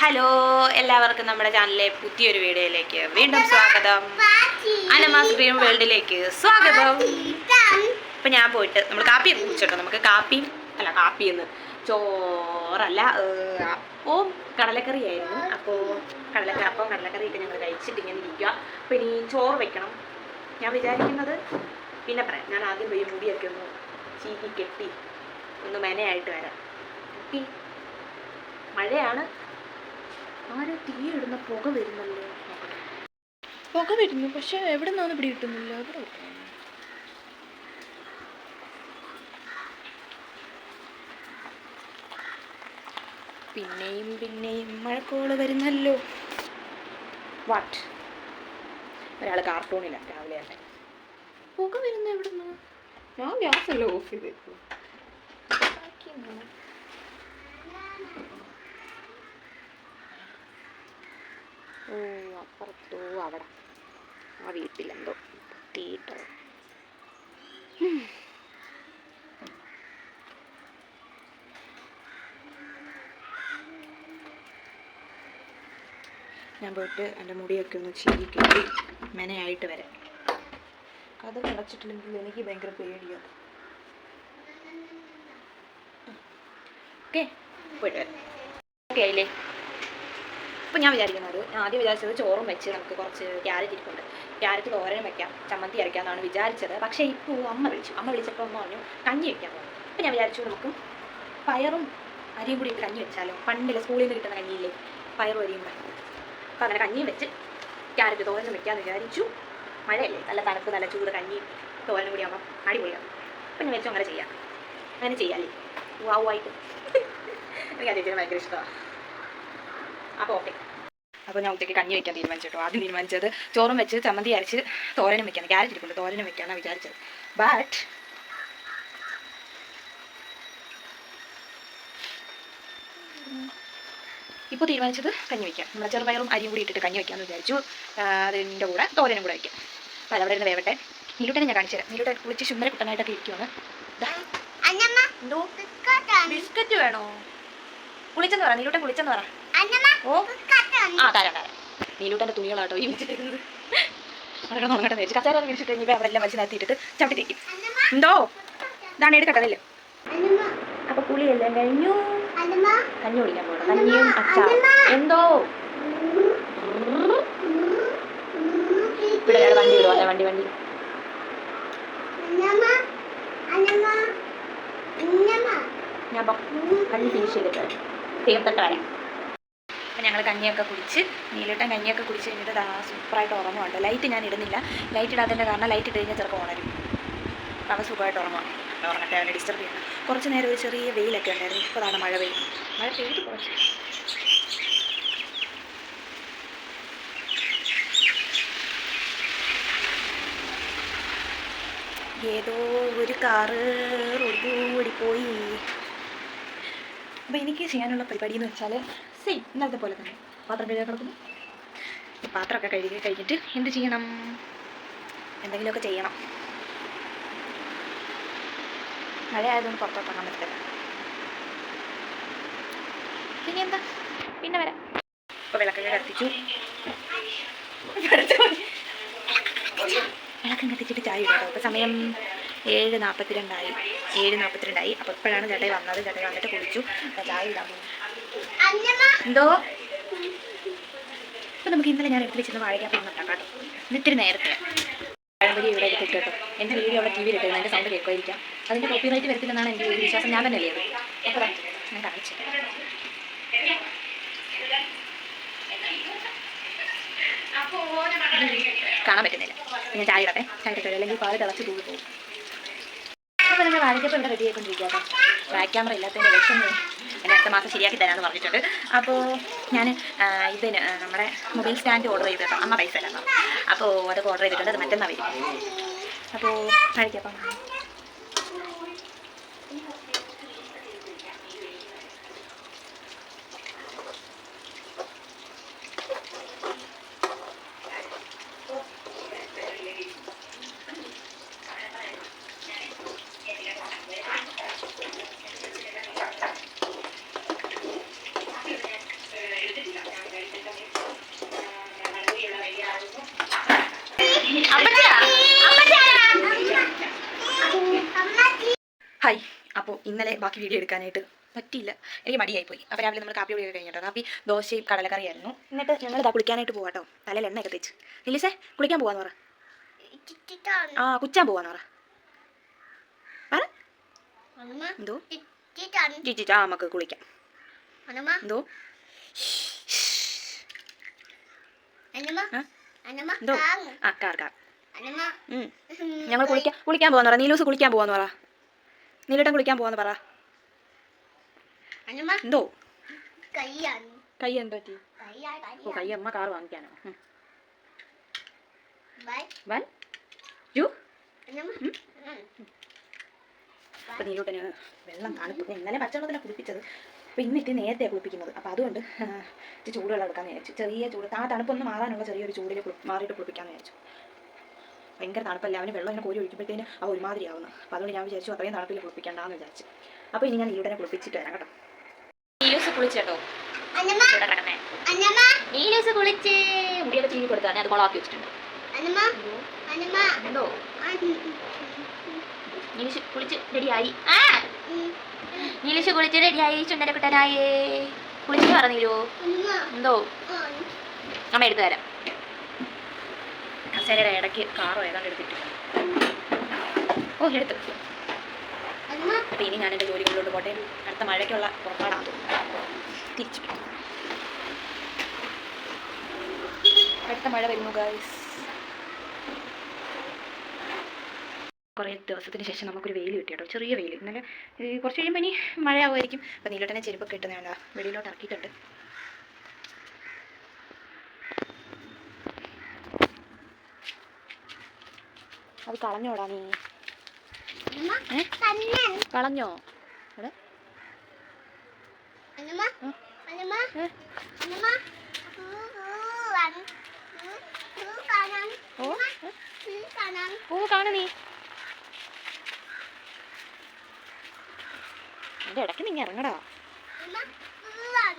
Hello എല്ലാവർക്കും നമ്മുടെ ചാനലിലെ പുതിയൊരു വീഡിയോയിലേക്ക് വീണ്ടും സ്വാഗതം. അനമാസ് ഡ്രീം വേൾഡിലേക്ക് സ്വാഗതം. ഇപ്പൊ ഞാൻ പോയിട്ട് നമ്മൾ കാപ്പി കുടിച്ചിട്ടോ നമുക്ക് കാപ്പി അല്ല കാപ്പി എന്ന് ചോറല്ല അപ്പവും കടലക്കറിയായിരുന്നു അപ്പോൾ കടലക്കറി അപ്പം കടലക്കറി ഒക്കെ ഞങ്ങൾ കഴിച്ചിട്ട് ഇങ്ങനെ ഇരിക്കുക അപ്പോൾ ഇനി ചോറ് വെക്കണം. ഞാൻ വിചാരിക്കുന്നത് പിന്നെ പറയാം. ഞാൻ ആദ്യം പോയി മുടിയൊക്കെ ഒന്ന് ചീക്കി കെട്ടി ഒന്ന് മെനയായിട്ട് വരാം. മഴയാണ്. ആരോ തീ ഇടുന്ന പുക വരുന്നല്ലോ? പുക വരുന്നു പക്ഷെ എവിടെ നിന്നാണ് ഇവിടെ കിട്ടുന്നില്ല. എവിടെ പിന്നെയും പിന്നെയും മഴക്കോൾ വരുന്നല്ലോ. വാട്ട് ഒരാൾ കാർട്ടൂണില്ല രാവിലെ തന്നെ പുക വരുന്ന എവിടെ ഞാൻ ഗ്യാസ് എല്ലാം ഓഫ് ചെയ്തേക്കും അപ്പുറത്തോ അവിടെ. ആ വീട്ടിലെന്തോ തീട്ടോ ഞാൻ പോയിട്ട് എന്റെ മുടിയൊക്കെ ഒന്ന് ചീരി കെട്ടി മെനയായിട്ട് വരാം. കഥ കടച്ചിട്ടില്ലെങ്കിൽ എനിക്ക് ഭയങ്കര പേടിയാണ് ഓക്കെ പോയിട്ട് വരാം. ഓക്കെ ആയില്ലേ അപ്പോൾ ഞാൻ വിചാരിക്കുന്നത് ആദ്യം വിചാരിച്ചത് ചോറും വെച്ച് നമുക്ക് കുറച്ച് ക്യാരറ്റ് ഇരിപ്പുണ്ട്. ക്യാരറ്റ് തോരനും വെക്കാം ചമ്മന്തി അരയ്ക്കാമെന്നാണ് വിചാരിച്ചത്. പക്ഷേ ഇപ്പോൾ അമ്മ വിളിച്ചു. അമ്മ വിളിച്ചപ്പോൾ അമ്മ പറഞ്ഞു കഞ്ഞി വെക്കാൻ പറഞ്ഞു അപ്പോൾ ഞാൻ വിചാരിച്ചു നമുക്ക് പയറും അരിയും കൂടി കഞ്ഞി വെച്ചാലോ? പണ്ടില്ല സ്കൂളിൽ നിന്ന് കിട്ടുന്ന കഞ്ഞിയില്ലേ? പയറും അരിയും കൂടെ. അപ്പോൾ അങ്ങനെ കഞ്ഞിയും വെച്ച് ക്യാരറ്റ് തോരനും വെക്കാമെന്ന് വിചാരിച്ചു. മഴയല്ലേ? നല്ല തണുപ്പ് നല്ല ചൂട് കഞ്ഞി തോരനും കൂടി ആകുമ്പോൾ അടിപൊളിയാവും. അപ്പം ഞാൻ വെച്ചു അങ്ങനെ ചെയ്യാം. അങ്ങനെ ചെയ്യാമല്ലേ വാവായിട്ട് എനിക്ക് അതിന് ഭയങ്കര ഇഷ്ടമാണ് അപ്പോൾ ഓക്കെ അപ്പോൾ ഞാൻ ഉച്ചയ്ക്ക് കഞ്ഞി വയ്ക്കാൻ തീരുമാനിച്ചു കേട്ടോ. ആദ്യം തീരുമാനിച്ചത് ചോറും വെച്ച് ചമ്മന്തി അരച്ച് തോരനും വെക്കാൻ ക്യാരറ്റ് ഇരിക്കുന്നു തോരനും വെക്കാനാണ് വിചാരിച്ചത്. ബട്ട് ഇപ്പോൾ തീരുമാനിച്ചത് കഞ്ഞി വയ്ക്കാം നമ്മുടെ ചെറുപയറും അരിയും കൂടി ഇട്ടിട്ട് കഞ്ഞി വയ്ക്കാമെന്ന് വിചാരിച്ചു. അതിന്റെ കൂടെ തോരനും കൂടെ വയ്ക്കാം. അപ്പോൾ അതവിടെ ഇരുന്ന് വേവട്ടെ. നീരുട്ടനെ ഞാൻ കാണിച്ചു തരാം. നീരുടെ കുളിച്ച് ചുമ്മര കുട്ടനായിട്ടൊക്കെ ഇരിക്കുവാണ്. ബിസ്ക്കറ്റ് വേണോ? കുളിച്ചെന്ന് പറ. നീരുട്ടൻ കുളിച്ചെന്ന് പറ. ഓ. ആ തരാം തരാം. നീലൂട്ടന്റെ തുണികളാട്ടോ ഈ വെച്ചിട്ടിരുന്നത് അവിടെ ഉണങ്ങട്ടെ കച്ചാരം വിരിച്ചിട്ട് ഇനി അവരെല്ലാം വലിച്ച് നിർത്തിയിട്ടിട്ട് ചവിട്ടി തേക്കും എന്തോ? ഇതാണ് എടുക്കട്ടതല്ലേ അപ്പൊ കുളിയെല്ലാം കഴിഞ്ഞു? കഞ്ഞി കുടിക്കാൻ പോകണം കഞ്ഞിയും അച്ചാറും. എന്തോ? ഇവിടെ വണ്ടി വിടുവോ? അല്ലേ വണ്ടി വണ്ടി. ഞാൻ കഞ്ഞി ഫിനിഷ് ചെയ്തിട്ട് തീർത്തിട്ട് വരാം. അപ്പം ഞങ്ങൾ കഞ്ഞിയൊക്കെ കുടിച്ച് നീലിട്ടൻ കഞ്ഞിയൊക്കെ കുടിച്ച് കഴിഞ്ഞിട്ട് സൂപ്പറായിട്ട് ഉറങ്ങുന്നുണ്ട് ലൈറ്റ് ഞാൻ ഇടുന്നില്ല. ലൈറ്റ് ഇടാത്തതിന്റെ കാരണം ലൈറ്റ് ഇട്ട് കഴിഞ്ഞാൽ ചിലപ്പോൾ ഉണരും. അപ്പം അവൻ സുഖമായിട്ട് ഉറങ്ങും ഉറങ്ങട്ടെ അവനെ ഡിസ്റ്റർബ് ചെയ്യണം കുറച്ച് നേരം ഒരു ചെറിയ വെയിലൊക്കെ ഉണ്ടായിരുന്നു. ഇപ്പോഴാണ് മഴ പെയ്യും മഴ പെയ്ത് കുറച്ച്. ഏതോ ഒരു കാറ് റോഡ് പോയി അപ്പോൾ എനിക്ക് ചെയ്യാനുള്ള പരിപാടി എന്ന് വെച്ചാൽ സെയിം ഇന്നലത്തെ പോലെ തന്നെ. പാത്രം കഴുകാൻ കിടക്കുന്നു. പാത്രമൊക്കെ കഴുകി കഴിഞ്ഞിട്ട് എന്ത് ചെയ്യണം? എന്തെങ്കിലുമൊക്കെ ചെയ്യണം. മഴ ആയതുകൊണ്ട് പുറത്തോട്ട് ഇറങ്ങാൻ പറ്റില്ല പിന്നെ എന്താ? പിന്നെ വരാം. ഇപ്പോൾ വിളക്കൊക്കെ കത്തിച്ചു. വിളക്കം കത്തിച്ചിട്ട് ചായ ഇടാം അപ്പോൾ സമയം ഏഴ് നാൽപ്പത്തിരണ്ടായി ഏഴ് നാൽപ്പത്തിരണ്ടായി അപ്പോൾ ഇപ്പോഴാണ് ചേട്ടായി വന്നത്. ചേട്ടായി വന്നിട്ട് കുളിച്ചു. ചായ ഇടാൻ പോകും എന്തോ? അപ്പോൾ നമുക്ക് ഇന്നലെ ഞാൻ എടുത്ത് ചെന്ന് വാഴയ്ക്കാപ്പം ഇന്ന് ഉണ്ടാക്കാം കേട്ടോ. ഇന്നിത്തിരി നേരത്തെ. പഴംപൊരി ഇവിടെ എടുത്തിട്ട് കേട്ടോ. എന്റെ വീഡിയോ അവിടെ ടി വിയിൽ ഇട്ടിരുന്നു. എന്റെ സൗണ്ട് കേൾക്കുമായിരിക്കാം. അതിന്റെ കോപ്പി റൈറ്റ് വരത്തില്ലെന്നാണ് എന്റെ ഒരു വിശ്വാസം. ഞാൻ തന്നെ അല്ലേ ഞാൻ കാണിച്ചു. കാണാൻ പറ്റുന്നില്ല. ഞാൻ ചായ ഇടട്ടെ. ചായ ഇടട്ടെ അല്ലെങ്കിൽ പാൽ തിളച്ച് തൂൾ പോകും. അപ്പോൾ നിങ്ങൾ വാഴയ്ക്കപ്പം ഇവിടെ റെഡി ആയിക്കൊണ്ടിരിക്കുക കേട്ടോ. ബാക്ക് ക്യാമറ ഇല്ലാത്തതിന്റെ വിഷം എന്നെ അടുത്ത മാസം ശരിയാക്കി തരാമെന്ന് പറഞ്ഞിട്ടുണ്ട്. അപ്പോൾ ഞാൻ ഇതിന് നമ്മുടെ മൊബൈൽ സ്റ്റാൻഡ് ഓർഡർ ചെയ്തു കേട്ടോ അമ്മ പൈസ തരാം അപ്പോൾ അതൊക്കെ ഓർഡർ ചെയ്തിട്ടുണ്ട്. അത് മറ്റന്നാൾ വരും. അപ്പോൾ കഴിക്കപ്പം ഇന്നലെ ബാക്കി വീഡിയോ എടുക്കാനായിട്ട് പറ്റിയില്ല. എനിക്ക് മടിയായിപ്പോയി. അപ്പോൾ രാവിലെ നമ്മൾ കാപ്പി ഓടി കഴിഞ്ഞിട്ടോ? കാപ്പി ദോശയും കടലക്കറിയായിരുന്നു. എന്നിട്ട് ഞങ്ങൾ ഇതാ കുളിക്കാനായിട്ട് പോവാട്ടോ. തലയിൽ എണ്ണയൊക്കെ തേച്ച്. ഇല്ലിസേ കുളിക്കാൻ പോവാന്ന് പറ. ആ കുച്ചാൻ പോവാന്ന് പറ. പറ. എന്തോ? ചിച്ചിച്ചാ നമുക്ക് കുളിക്കാം. എന്തോ? ആ? എന്തോ? ആ കാർ കാർ. ഞങ്ങൾ കുളിക്കാൻ കുളിക്കാൻ പോവാന്ന് പറ. നീലൂസ് കുളിക്കാൻ പോവാന്ന് പറ. നീലൂട്ടൻ കുളിക്കാൻ പോവാന്ന് പറ. എന്തോ? കൈ എന്താ പറ്റി? ഓ കൈ അമ്മ കാർ വാങ്ങിക്കാനോ. വൻ യു. നീലൂട്ടന് വെള്ളം തണുപ്പ് ഇന്നലെ പച്ചവെള്ളത്തിലാണ് കുളിപ്പിച്ചത് അപ്പോൾ ഇന്നിട്ട് നേരത്തെ കുളിപ്പിക്കുന്നത്. അപ്പോൾ അതുകൊണ്ട് ചൂടുകൾ ചൂടുവെള്ളം എടുക്കാമെന്ന് വിചാരിച്ചു. ചെറിയ ചൂട് ആ തണുപ്പൊന്ന് മാറാനുള്ള ചെറിയൊരു ചൂടിൽ മാറിയിട്ട് കുളിപ്പിക്കാമെന്ന് വിചാരിച്ചു. ഭയങ്കര തണുപ്പല്ല? അവന് വെള്ളം ഇങ്ങനെ കോരി ഒഴിക്കുമ്പോഴത്തേന് അവ ഒരുമാതിരി ആവുന്നു അപ്പോൾ അതുകൊണ്ട് ഞാൻ വിചാരിച്ചു അത്രയും തണുപ്പിൽ കുളിപ്പിക്കണ്ടെന്ന് വിചാരിച്ചു. അപ്പോൾ ഇനി ഞാൻ ഈടനെ കുളിപ്പിച്ചിട്ട് വരാം കേട്ടോ. നീലൂസ് കുളിച്ച്. മുടിയൊക്കെ അത് വെച്ചിട്ടുണ്ട്. എന്തോ കുളിച്ച് റെഡിയായി. ആ! നീലൂസ് കുളിച്ച് റെഡിയായി. ചുണ്ടരക്കുട്ടനായേ കുളിച്ച് പറഞ്ഞില്ലോ എന്തോ? അമ്മ എടുത്തു തരാം. കസേരയുടെ ഇടയ്ക്ക് കാറോ ഏതാണ്ട് എടുത്തിട്ട് ഓ എടുത്തു. അപ്പം ഇനി ഞാൻ എന്റെ ജോലികളിലോട്ട് പോട്ടെ. അടുത്ത മഴയ്ക്കുള്ള പുറപ്പാടാണ്. തിരിച്ചു അടുത്ത മഴ വരുന്നു ഗൈസ് കുറേ ദിവസത്തിന് ശേഷം നമുക്കൊരു വെയിൽ കിട്ടി കേട്ടോ. ചെറിയ വെയിൽ. ഇന്നലെ കുറച്ച് കഴിയുമ്പോൾ ഇനി മഴയാവുമായിരിക്കും. അപ്പം നീലോട്ടനെ ചെരുപ്പൊക്കെ കിട്ടുന്നതാണ് വെളിയിലോട്ട് ഇറക്കിയിട്ടുണ്ട്. അത് കളഞ്ഞോടാ നീ? കളഞ്ഞോ? എവിടെ ഏ? ഓ കാണ. നീ. എന്റെ ഇടയ്ക്ക് നീ ഇറങ്ങടാ.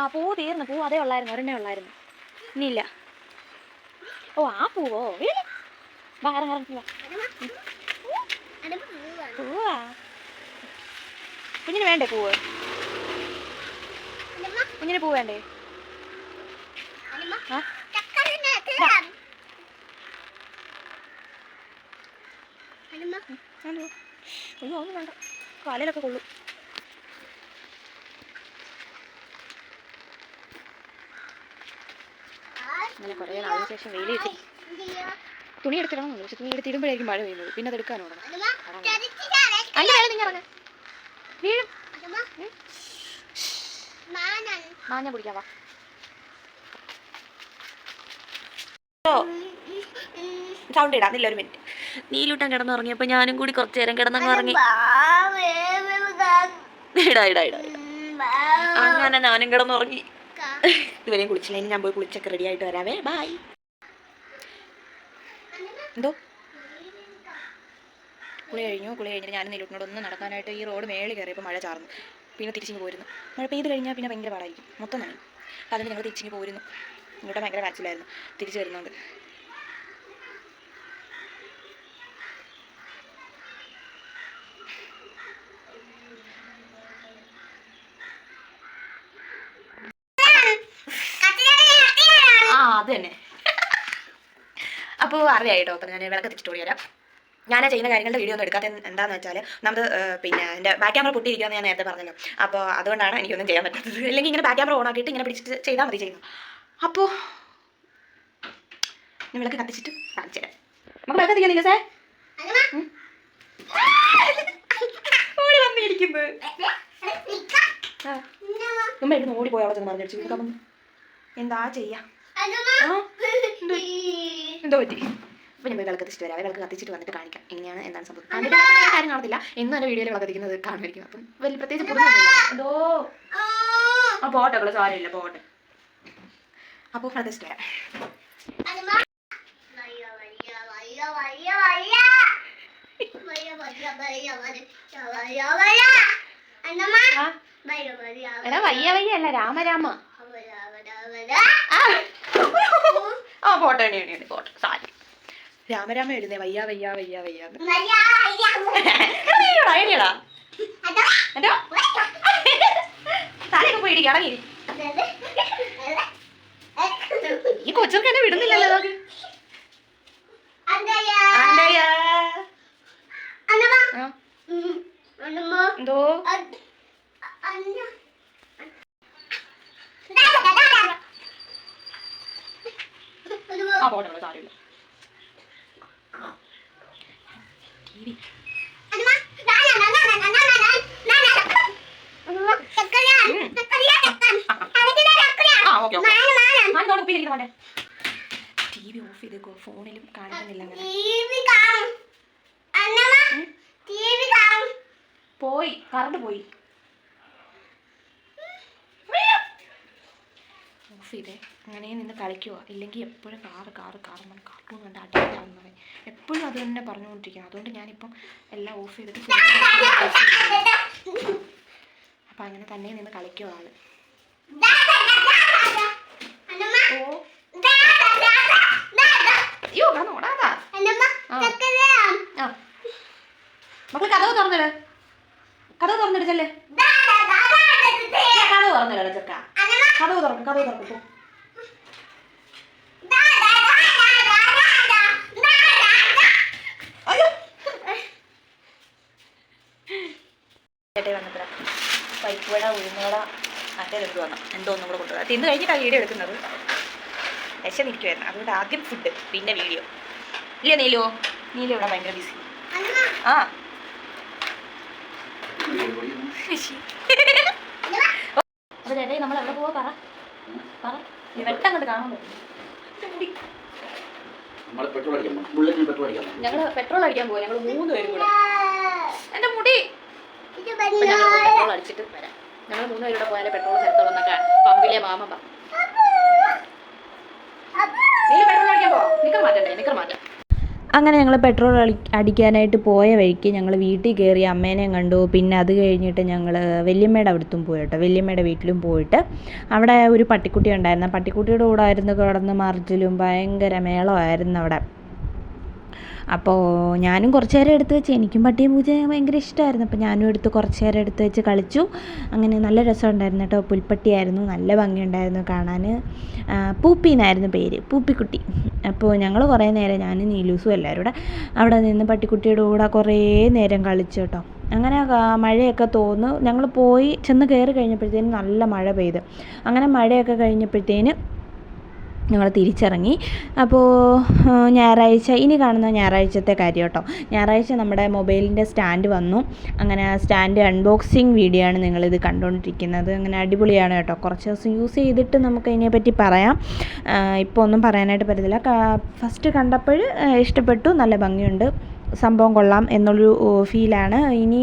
ആ പൂ തീർന്നു. പൂ അതേ ഉള്ളായിരുന്നു. ഒരെണ്ണേ ഉള്ളായിരുന്നു. ഇനിയില്ല ഓ ആ പൂവോ? really? വാ ഇറങ്ങ ഇറങ്ങി വാ. പൂവാ. കുഞ്ഞിന് വേണ്ടേ പൂവ്? കുഞ്ഞിന് പൂ വേണ്ടേ? അയ്യോ ഒന്നും വേണ്ട. കാലിലൊക്കെ കൊള്ളു. അങ്ങനെ കുറേ നാളിന് ശേഷം വെയിൽ കിട്ടി. തുണി എടുത്തിടണം. പക്ഷെ തുണി എടുത്തിടുമ്പോഴായിരിക്കും മഴ പെയ്യുന്നത്. പിന്നെ അത് എടുക്കാനോടണം അല്ല വേണം നിങ്ങൾ ഇറങ്ങ വീഴും. മാഞ്ഞ പിടിക്കാം വാ. സൗണ്ട് ഇടാം. നില്ല ഒരു മിനിറ്റ് നീലൂട്ടൻ കിടന്നുറങ്ങിയപ്പോൾ ഞാനും കൂടി കുറച്ചു നേരം കിടന്നങ്ങ് ഉറങ്ങി. ഇടാ ഇടാ ഇടാ. ഇടാ. അങ്ങനെ ഞാനും കിടന്നുറങ്ങി. ഇതുവരെയും കുളിച്ചില്ല. ഇനി ഞാൻ പോയി കുളിച്ചൊക്കെ റെഡി ആയിട്ട് വരാവേ. ബായ് എന്തോ? കുളി കഴിഞ്ഞു കുളി കഴിഞ്ഞിട്ട് ഞാൻ നീലൂട്ടിനോട് ഒന്ന് നടക്കാനായിട്ട് ഈ റോഡ് മേളിൽ കയറിയപ്പോൾ മഴ ചാർന്നു. പിന്നെ തിരിച്ചിങ്ങ് പോയിരുന്നു മഴ പെയ്ത് കഴിഞ്ഞാൽ പിന്നെ ഭയങ്കര പാടായിരിക്കും. മൊത്തം നനയും. അതുകൊണ്ട് ഞങ്ങൾ തിരിച്ചിങ്ങ് പോരുന്നു. ഇങ്ങോട്ട് ഭയങ്കര കാച്ചിലായിരുന്നു തിരിച്ചു വരുന്നുണ്ട്. ആ അത് തന്നെ. അപ്പോൾ അറിയാം കേട്ടോ അപ്പം ഞാൻ വിളക്ക് തിരിച്ചിട്ട് ഓടി ഞാൻ ചെയ്യുന്ന കാര്യങ്ങളുടെ വീഡിയോ ഒന്നും എടുക്കാത്ത എന്താണെന്ന് വെച്ചാൽ നമ്മൾ പിന്നെ എന്റെ ബാക്ക് ക്യാമറ പൊട്ടിയിരിക്കുമെന്ന് ഞാൻ നേരത്തെ പറഞ്ഞല്ലോ. അപ്പോൾ അതുകൊണ്ടാണ് എനിക്കൊന്നും ചെയ്യാൻ പറ്റാത്തത്. അല്ലെങ്കിൽ ഇങ്ങനെ ബാക്ക് ക്യാമറ ഓൺ ആക്കിയിട്ട് ഇങ്ങനെ പിടിച്ചിട്ട് ചെയ്താൽ മതി ചെയ്യുന്നു അപ്പോൾ ഞാൻ വിളക്ക് കത്തിച്ചിട്ട് കാണിച്ചു തരാം. നമുക്ക് വിളക്ക് തിരിക്കുന്നില്ല സാർ ഓടി വന്നിരിക്കുന്നത് ഉമ്മ എടുത്ത് ഓടി പോയി അവിടെ ചെന്ന് പറഞ്ഞു എന്താ ചെയ്യാ? എന്തോ എന്തോ പറ്റി? അപ്പോൾ ഞാൻ വിളക്ക് കത്തിച്ചിട്ട് വരാം. വിളക്ക് കത്തിച്ചിട്ട് വന്നിട്ട് കാണിക്കാം. എങ്ങനെയാണ് എന്താണ് സംഭവം? കാര്യം കാണത്തില്ല. എന്നും എന്റെ വീഡിയോയിൽ വിളക്ക് കത്തിക്കുന്നത് കാണുമായിരിക്കും. അപ്പം വലിയ പ്രത്യേകിച്ച് പുതുമയൊന്നുമില്ല എന്തോ? ആ. പോട്ടെ അവളെ സാരമില്ല പോട്ടെ. അപ്പോൾ കത്തിച്ചിട്ട് വരാം. എടാ വയ്യ. വയ്യ അല്ല രാമരാമ ആ. ആ പോട്ടെ എണി പോട്ടെ. സാരി രാമരാമ എഴുന്നേ വയ്യ വയ്യ വയ്യ വയ്യ. എണീയെടാ, എണീയെടാ. എന്തോ? തലയൊക്കെ പോയി ഇടിക്കുക ഇറങ്ങി. ഈ കൊച്ചർക്ക് എന്നെ വിടുന്നില്ലല്ലോ നോക്ക്. എന്തോ? ആ പോട്ടെ പോട്ടെ, സാരമില്ല. ടി വി ഓഫ് ചെയ്തേക്കോ? ഫോണിലും കാണുന്നില്ല പോയി കറണ്ട് പോയി ഓഫ് ചെയ്തേ. അങ്ങനെ നിന്ന് കളിക്കുക ഇല്ലെങ്കിൽ എപ്പോഴും കാറ് കാറ് കാറ് നമ്മൾ കാർട്ടൂൺ കണ്ട് അടിക്കുന്നത് എപ്പോഴും അത് തന്നെ പറഞ്ഞുകൊണ്ടിരിക്കണം അതുകൊണ്ട് ഞാനിപ്പം എല്ലാം ഓഫ് ചെയ്തിട്ട് അപ്പം അങ്ങനെ തന്നെ നിന്ന് കളിക്കുക ആൾ. മക്കൾ കഥ തുറന്നിട്. കഥ തുറന്നിടച്ചല്ലേ കഥ തുറന്നിട ചെക്ക കഥവ് തുറക്കും കഥവ് തുറക്കും പോ. അയ്യോ. ചേട്ടേ വന്നപ്പോഴാ. പരിപ്പുവട ഉഴുന്നുവട മറ്റേതെന്ത് വന്നു? എന്തോ ഒന്നും കൂടെ കൊണ്ടുവരാം തിന്ന് കഴിഞ്ഞിട്ടാണ് വീഡിയോ എടുക്കുന്നത്. വിശന്നിരിക്കുമായിരുന്നു അതുകൊണ്ട് ആദ്യം ഫുഡ് പിന്നെ വീഡിയോ. ഇല്ല നീലോ? നീല ഇവിടെ ഭയങ്കര ബിസി ആ. ചേട്ടായി നമ്മൾ എവിടെ പോവാ പറ. പറ. ഈ വെട്ടം കണ്ട് കാണാൻ നമ്മൾ പെട്രോൾ അടിക്കാൻ പോകണം ബുള്ളറ്റിന് പെട്രോൾ അടിക്കാൻ ഞങ്ങൾ പെട്രോൾ അടിക്കാൻ പോവാ ഞങ്ങൾ മൂന്ന് പേരും കൂടെ. എന്റെ മുടി. പെട്രോൾ അടിച്ചിട്ട് വരാം. ഞങ്ങൾ മൂന്ന് പേരുടെ പോയാലേ പെട്രോൾ ചേർത്തോളം എന്നൊക്കെ പമ്പിലെ മാമ പറഞ്ഞു. നീ പെട്രോൾ അടിക്കാൻ പോവാ നിക്കർ മാറ്റണ്ടേ നിക്കർ മാറ്റാം. അങ്ങനെ ഞങ്ങൾ പെട്രോൾ അടി അടിക്കാനായിട്ട് പോയ വഴിക്ക് ഞങ്ങൾ വീട്ടിൽ കയറി അമ്മേനെയും കണ്ടു. പിന്നെ അത് കഴിഞ്ഞിട്ട് ഞങ്ങൾ വല്യമ്മയുടെ അടുത്തും പോയി കേട്ടോ വല്യമ്മയുടെ വീട്ടിലും പോയിട്ട് അവിടെ ഒരു പട്ടിക്കുട്ടി ഉണ്ടായിരുന്നു. ആ പട്ടിക്കുട്ടിയുടെ കൂടെ ആയിരുന്നു കിടന്ന് മറിച്ചിലും ഭയങ്കര മേളമായിരുന്നു അവിടെ. അപ്പോൾ ഞാനും കുറച്ച് നേരം എടുത്ത് വെച്ച് എനിക്കും പട്ടിയും പൂച്ചയും ഭയങ്കര ഇഷ്ടമായിരുന്നു അപ്പോൾ ഞാനും എടുത്ത് കുറച്ച് നേരം എടുത്ത് വെച്ച് കളിച്ചു. അങ്ങനെ നല്ല രസമുണ്ടായിരുന്നു കേട്ടോ. പുൽപ്പട്ടിയായിരുന്നു നല്ല ഭംഗിയുണ്ടായിരുന്നു കാണാൻ പൂപ്പീന്നായിരുന്നു പേര്. പൂപ്പിക്കുട്ടി. അപ്പോൾ ഞങ്ങൾ കുറേ നേരം ഞാൻ നീലൂസും എല്ലാവരും കൂടെ അവിടെ നിന്ന് പട്ടിക്കുട്ടിയുടെ കൂടെ കുറേ നേരം കളിച്ചു കേട്ടോ. അങ്ങനെ മഴയൊക്കെ തോന്നു ഞങ്ങൾ പോയി ചെന്ന് കയറി കഴിഞ്ഞപ്പോഴത്തേനും നല്ല മഴ പെയ്ത്. അങ്ങനെ മഴയൊക്കെ കഴിഞ്ഞപ്പോഴത്തേന് ഞങ്ങൾ തിരിച്ചിറങ്ങി. അപ്പോൾ ഞായറാഴ്ച ഇനി കാണുന്ന ഞായറാഴ്ചത്തെ കാര്യം കേട്ടോ. ഞായറാഴ്ച നമ്മുടെ മൊബൈലിന്റെ സ്റ്റാൻഡ് വന്നു. അങ്ങനെ സ്റ്റാൻഡ് അൺബോക്സിങ് വീഡിയോ ആണ് നിങ്ങളിത് കണ്ടുകൊണ്ടിരിക്കുന്നത്. അങ്ങനെ അടിപൊളിയാണ് കേട്ടോ. കുറച്ച് ദിവസം യൂസ് ചെയ്തിട്ട് നമുക്ക് അതിനെപ്പറ്റി പറയാം. ഇപ്പോൾ ഒന്നും പറയാനായിട്ട് പറ്റത്തില്ല. ഫസ്റ്റ് കണ്ടപ്പോൾ ഇഷ്ടപ്പെട്ടു. നല്ല ഭംഗിയുണ്ട്. സംഭവം കൊള്ളാം എന്നുള്ളൊരു ഫീലാണ്. ഇനി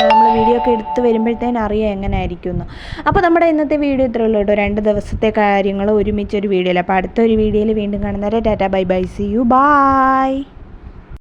നമ്മൾ വീഡിയോ ഒക്കെ എടുത്ത് വരുമ്പോഴത്തേന് അറിയാം എങ്ങനെ ആയിരിക്കും എന്ന് അപ്പോൾ നമ്മുടെ ഇന്നത്തെ വീഡിയോ ഇത്രയേ ഉള്ളൂ കേട്ടോ. രണ്ട് ദിവസത്തെ കാര്യങ്ങൾ ഒരുമിച്ചൊരു വീഡിയോയിൽ അപ്പോൾ അടുത്തൊരു വീഡിയോയിൽ വീണ്ടും കാണുന്നവരെ tata bye bye see you bye